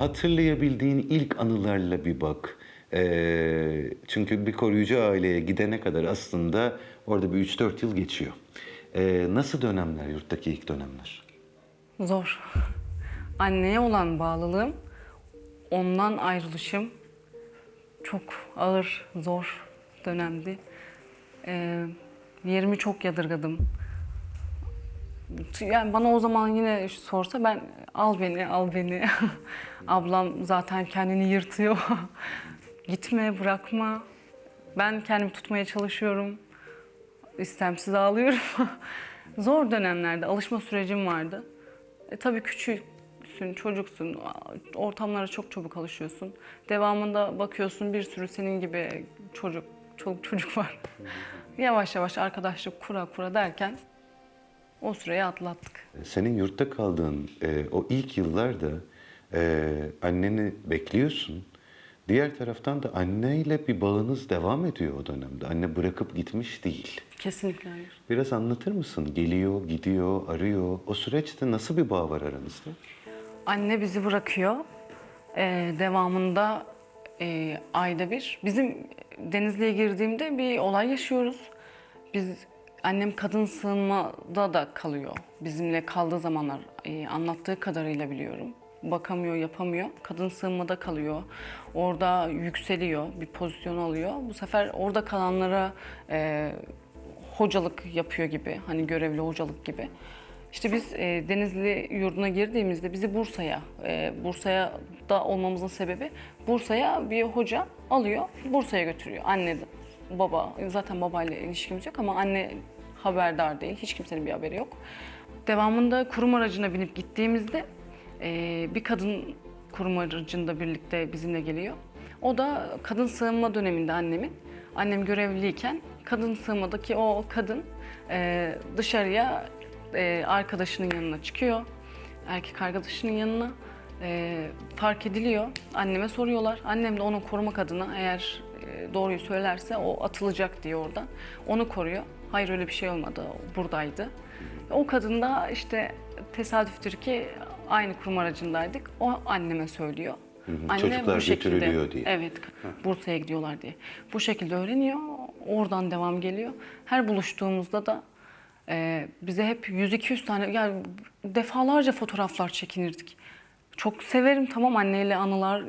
Hatırlayabildiğin ilk anılarla bir bak. Ee, çünkü bir koruyucu aileye gidene kadar aslında orada bir 3-4 yıl geçiyor. Ee, nasıl dönemler, yurttaki ilk dönemler? Zor. Anneye olan bağlılığım, ondan ayrılışım çok ağır, zor dönemdi. Ee, yerimi çok yadırgadım. Yani bana o zaman yine sorsa ben al beni, al beni. Ablam zaten kendini yırtıyor. Gitme, bırakma. Ben kendimi tutmaya çalışıyorum. İstemsiz ağlıyorum. Zor dönemlerde alışma sürecim vardı. E, tabii küçüksün, çocuksun. Ortamlara çok çabuk alışıyorsun. Devamında bakıyorsun bir sürü senin gibi çocuk, çoluk çocuk var. Yavaş yavaş arkadaşlık kura kura derken o süreyi atlattık. Senin yurtta kaldığın e, o ilk yıllarda e, anneni bekliyorsun. Diğer taraftan da anneyle bir bağınız devam ediyor o dönemde. Anne bırakıp gitmiş değil. Kesinlikle hayır. Biraz anlatır mısın? Geliyor, gidiyor, arıyor. O süreçte nasıl bir bağ var aranızda? Anne bizi bırakıyor. Ee, devamında e, ayda bir. Bizim Denizli'ye girdiğimde bir olay yaşıyoruz. Biz annem kadın sığınmada da kalıyor. Bizimle kaldığı zamanlar e, anlattığı kadarıyla biliyorum. Bakamıyor, yapamıyor. Kadın sığınmada kalıyor. Orada yükseliyor, bir pozisyon alıyor. Bu sefer orada kalanlara e, hocalık yapıyor gibi, hani görevli hocalık gibi. İşte biz e, Denizli yurduna girdiğimizde bizi Bursa'ya, e, Bursa'ya da olmamızın sebebi Bursa'ya bir hoca alıyor, Bursa'ya götürüyor. Anne, baba, zaten babayla ilişkimiz yok ama anne haberdar değil, hiç kimsenin bir haberi yok. Devamında kurum aracına binip gittiğimizde e, bir kadın kurum aracında birlikte bizimle geliyor. O da kadın sığınma döneminde annemin. Annem görevliyken kadın sığınmadaki o kadın e, dışarıya e, arkadaşının yanına çıkıyor. Erkek arkadaşının yanına e, fark ediliyor. Anneme soruyorlar. Annem de onu korumak adına eğer doğruyu söylerse o atılacak diye oradan. Onu koruyor. Hayır öyle bir şey olmadı. O buradaydı. O kadın da işte tesadüftür ki aynı kurum aracındaydık. O anneme söylüyor. hı. Çocuklar götürülüyor diye. Evet, Bursa'ya gidiyorlar diye. Bu şekilde öğreniyor, oradan devam geliyor. Her buluştuğumuzda da e, bize hep 100-200 tane, yani defalarca fotoğraflar çekinirdik. Çok severim tamam anneyle anılar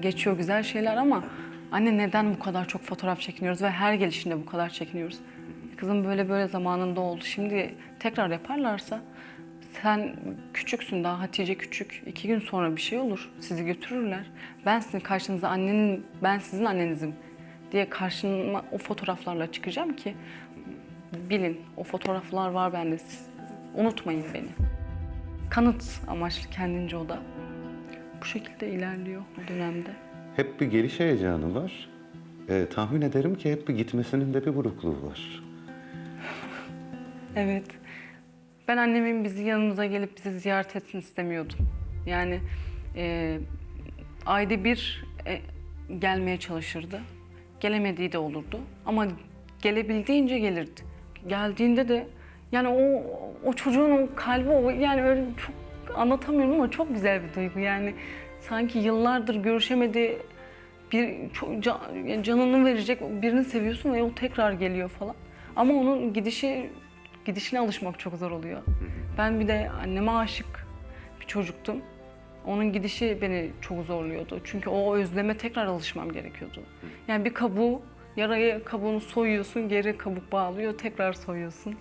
geçiyor güzel şeyler ama anne neden bu kadar çok fotoğraf çekiniyoruz ve her gelişinde bu kadar çekiniyoruz? Kızım böyle böyle zamanında oldu. Şimdi tekrar yaparlarsa sen küçüksün daha Hatice küçük. iki gün sonra bir şey olur. Sizi götürürler. Ben sizin karşınıza annenin, ben sizin annenizim diye karşıma o fotoğraflarla çıkacağım ki bilin o fotoğraflar var bende. Siz unutmayın beni. Kanıt amaçlı kendince o da. Bu şekilde ilerliyor o dönemde. Hep bir geliş heyecanı var. Ee, tahmin ederim ki hep bir gitmesinin de bir burukluğu var. Evet. Ben annemin bizi yanımıza gelip bizi ziyaret etsin istemiyordum. Yani e, ayda bir e, gelmeye çalışırdı. Gelemediği de olurdu. Ama gelebildiğince gelirdi. Geldiğinde de yani o o çocuğun o kalbi o yani öyle çok anlatamıyorum ama çok güzel bir duygu. Yani sanki yıllardır görüşemedi bir çok ca- yani canını verecek birini seviyorsun ve o tekrar geliyor falan. Ama onun gidişi gidişine alışmak çok zor oluyor. Ben bir de anneme aşık bir çocuktum. Onun gidişi beni çok zorluyordu. Çünkü o özleme tekrar alışmam gerekiyordu. Yani bir kabuğu, yarayı kabuğunu soyuyorsun, geri kabuk bağlıyor, tekrar soyuyorsun.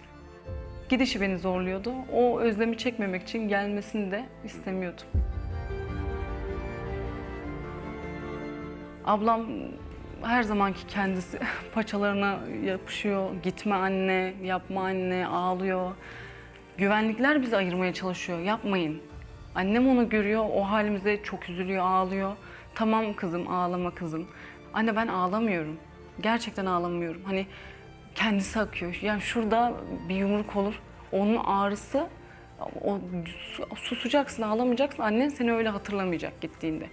Gidişi beni zorluyordu. O özlemi çekmemek için gelmesini de istemiyordum. Ablam her zamanki kendisi paçalarına yapışıyor. Gitme anne, yapma anne, ağlıyor. Güvenlikler bizi ayırmaya çalışıyor. Yapmayın. Annem onu görüyor, o halimize çok üzülüyor, ağlıyor. Tamam kızım, ağlama kızım. Anne ben ağlamıyorum. Gerçekten ağlamıyorum. Hani kendisi akıyor. Yani şurada bir yumruk olur. Onun ağrısı, o susacaksın, ağlamayacaksın. Annen seni öyle hatırlamayacak gittiğinde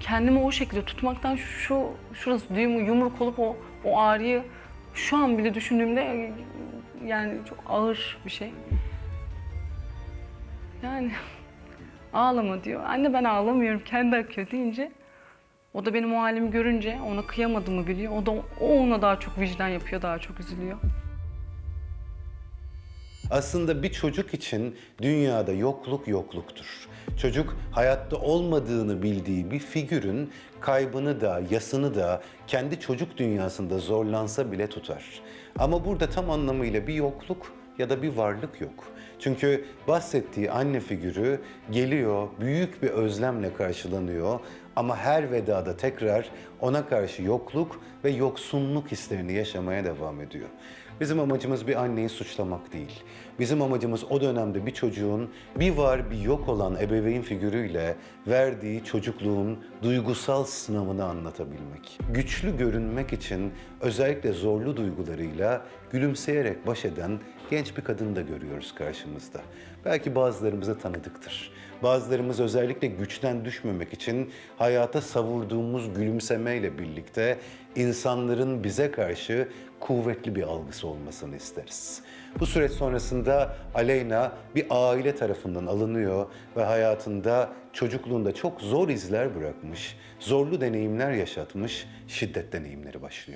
kendimi o şekilde tutmaktan şu şurası düğüm yumruk olup o o ağrıyı şu an bile düşündüğümde yani çok ağır bir şey. Yani Ağlama diyor. Anne ben ağlamıyorum kendi akıyor deyince o da benim o halimi görünce ona kıyamadığımı biliyor. O da o ona daha çok vicdan yapıyor, daha çok üzülüyor. Aslında bir çocuk için dünyada yokluk yokluktur. Çocuk hayatta olmadığını bildiği bir figürün kaybını da, yasını da kendi çocuk dünyasında zorlansa bile tutar. Ama burada tam anlamıyla bir yokluk ya da bir varlık yok. Çünkü bahsettiği anne figürü geliyor, büyük bir özlemle karşılanıyor ama her vedada tekrar ona karşı yokluk ve yoksunluk hislerini yaşamaya devam ediyor. Bizim amacımız bir anneyi suçlamak değil. Bizim amacımız o dönemde bir çocuğun bir var bir yok olan ebeveyn figürüyle verdiği çocukluğun duygusal sınavını anlatabilmek. Güçlü görünmek için özellikle zorlu duygularıyla gülümseyerek baş eden genç bir kadın da görüyoruz karşımızda. Belki bazılarımıza tanıdıktır. Bazılarımız özellikle güçten düşmemek için hayata savurduğumuz gülümsemeyle birlikte insanların bize karşı kuvvetli bir algısı olmasını isteriz. Bu süreç sonrasında Aleyna bir aile tarafından alınıyor ve hayatında çocukluğunda çok zor izler bırakmış, zorlu deneyimler yaşatmış, şiddet deneyimleri başlıyor.